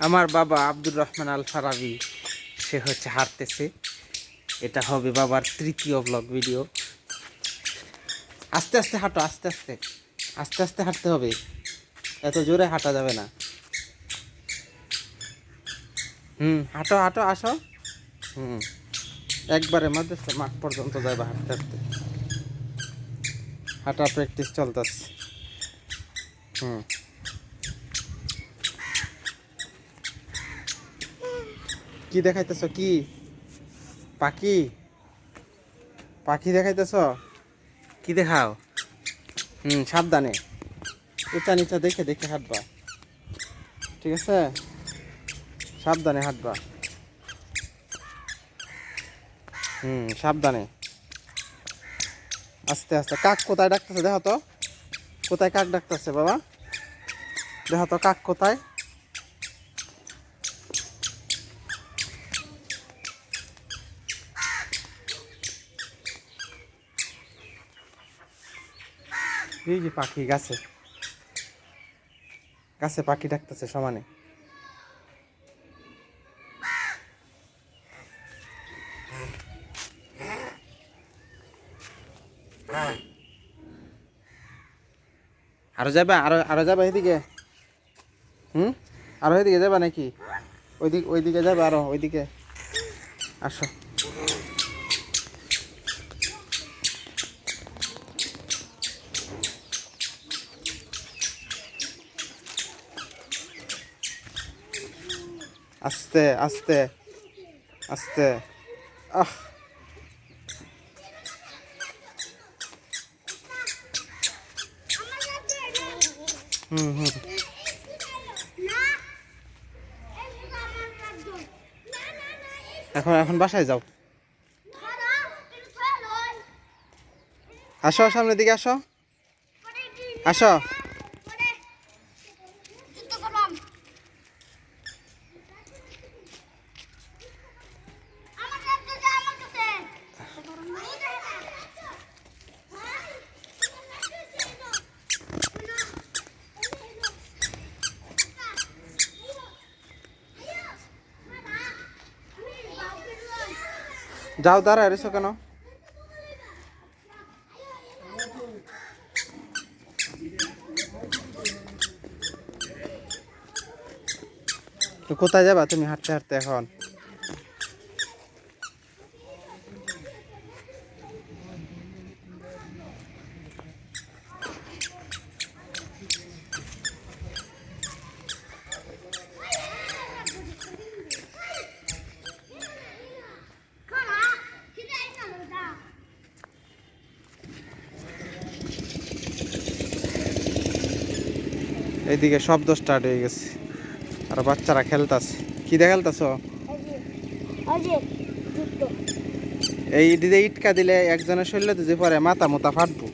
আমার বাবা আব্দুর রহমান আল ফারাবি সে হচ্ছে হাঁটতেছে এটা হবে বাবার তৃতীয় ব্লগ ভিডিও আস্তে আস্তে হাঁটো, আস্তে আস্তে। আস্তে আস্তে হাঁটতে হবে। এত জোরে হাঁটা যাবে না। হুম, হাঁটো হাঁটো, আসো। হুম, একবারে মাদ্রাসা মাঠ পর্যন্ত যাবে হাঁটতে হাঁটতে। হাঁটা প্র্যাকটিস চলতেছে। হুম। কি দেখাইতেছ? কি? পাখি? পাখি দেখাইতেছ? কি দেখাও? হুম, সাবধানে। উঁচা নিচা দেখে দেখে হাঁটবা। ঠিক আছে? সাবধানে হাঁটবা। হুম, সাবধানে। আস্তে আস্তে। কাক কোথায় ডাকতেছে? দেখো তো। কোথায় কাক ডাকতেছে, বাবা? দেখো তো, কাক কোথায়? এই যে পাখি, গাছে। গাছে পাখি ডাকতেছে সমানে। আরও যাবে? আরও আরও যাবে এদিকে? হুম? আরও এদিকে যাবে নাকি? ওইদিক ওইদিকে যাবে আরও, ওইদিকে। আসো। আস্তে আস্তে আস্তে। আহ। হুম হুম। এখন এখন বাসায় যাও। আসো, সামনের দিকে আসো। আসো। যাও দাঁড়া এসো কেন? কোথায় যাবা? তুমি হাঁটতে হাঁটতে এখন? এইদিকে শব্দ স্টার্ট হয়ে গেছে। আর বাচ্চারা খেলতাছে। কি দিয়ে খেলতাছ? এই দিদি ইটকা দিলে একজনের শরীরে যে পরে মাথা মোতা ফাটবো।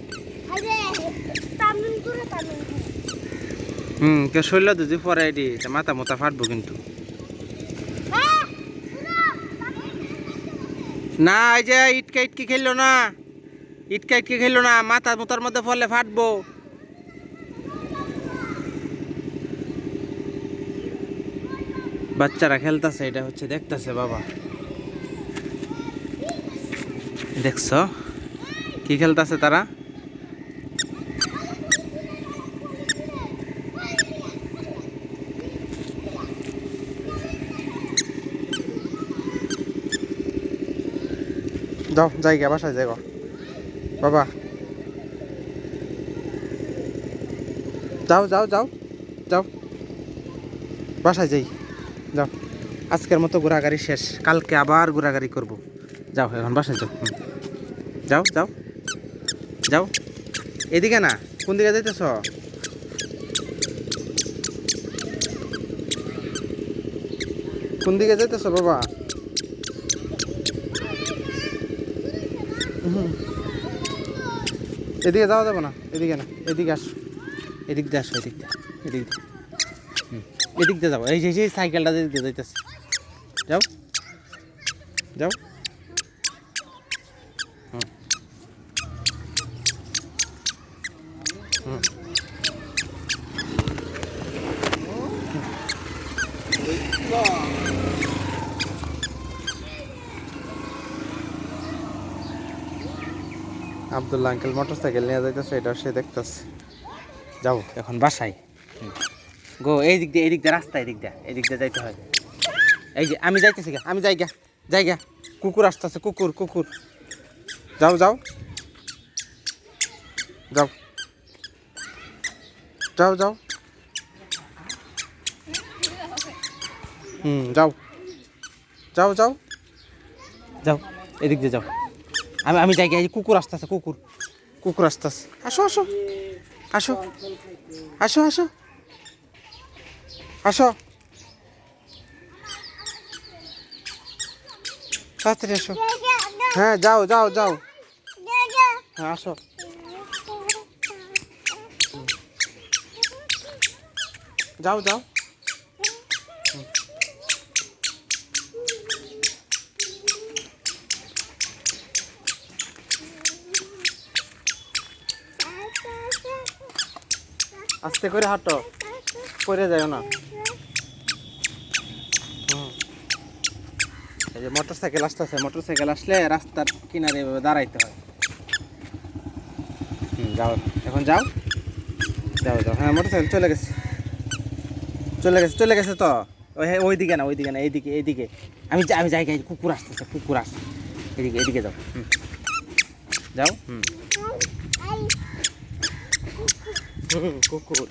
হুম, কে শরীরে যে পরে এটি মাথা মোতা ফাটবো কিন্তু। না, এই যে ইটকা ইটকি খেললো না। ইটকা ইটকি খেললো না, মাথা মোতার মধ্যে ফলে ফাটবো। বাচ্চারা খেলতেছে, এটা হচ্ছে দেখতেছে বাবা। দেখছ? কি খেলতেছে তারা? যাও জায়গা বাসায় যাই। বাবা। যাও যাও যাও যাও। বাসায় যাই। যাও। আজকের মতো ঘোরাগাড়ি শেষ। কালকে আবার ঘোরাগাড়ি করব। যাও, এখন বাসায় যাও। যাও যাও। যাও। এদিকে না, কোন দিকে যাইতেছ? কোন দিকে যাইতেছ বাবা? এদিকে যাওয়া যাবে না। এদিকে না। এদিকে আসো। এদিক দিয়ে আসো, এদিক দিয়ে। এদিক দিয়ে। এদিক দিয়ে যাব এই যে সেই সাইকেলটা দিক দিয়ে যাইতেছে যাও যাও। আবদুল্লা আঙ্কেল মোটর সাইকেল নিয়ে যাইতেছে এটা সে দেখতেছে যাও, এখন বাসায়। গো, এই দিক দিয়ে, এই দিক দিয়ে, রাস্তা এই দিক দিয়ে, এই দিক দিয়ে যাইতে হয়। এই যে, আমি যাইতেছি গা, আমি যাই গা যাই গা। কুকুর আসতেছে, কুকুর কুকুর। যাও যাও। যাও। যাও যাও। হুম, যাও। যাও যাও। যাও এদিক দিয়ে যাও। আমি আমি যাই গিয়ে কুকুর আসতেছে, কুকুর। কুকুর আসতেছে। আসো আসো। আসো। আসো আসো। আসো। তাড়াতাড়ি আসো। হ্যাঁ যাও যাও যাও। হ্যাঁ আসো। যাও যাও। আস্তে করে হাঁটো। পড়ে যাও না। এই যে মোটর সাইকেল আসতেছে মোটর সাইকেল আসলে রাস্তার কিনারে এভাবে দাঁড়াইতে হয়। হুম যাও এখন যাও। যাও যাও। হ্যাঁ মোটর সাইকেল চলে গেছে। চলে গেছে চলে গেছে তো। ওই হ্যাঁ ওইদিকে না ওই দিকে না এইদিকে এইদিকে। আমি আমি যাই গাই কুকুর আসতেছে কুকুর আসছে। এদিকে এদিকে যাও। হুম। যাও। হুম। হুম কুকুর।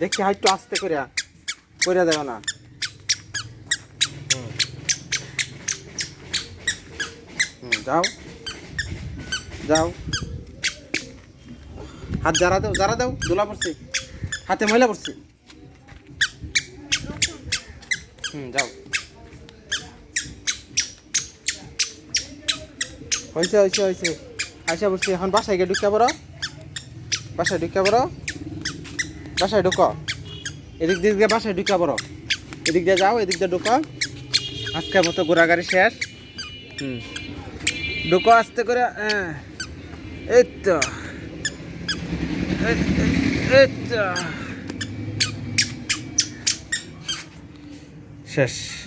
দেখি হাইটু আস্তে করে করে দেও না। যাও। যাও। হাত জারা দাও জারা দাও, দোলা পড়ছে। হাতে ময়লা পড়ছে। হুম, যাও। হয়েছে হয়েছে হয়েছে আইসা বসছি, এখন বাসায় গিয়ে ঢুকে বড় বাসায় ঢুকে বড় বাসায় ঢুক। এদিক দিক দিয়ে বাসায় ঢুকা বড় এদিক দিয়ে যাও, এদিক দিয়ে ঢুকো। আজকের মতো ঘোরাঘুরি শেষ। হুম। ঢুকো আস্তে করে হ্যাঁ। এই- এই তো। শেষ।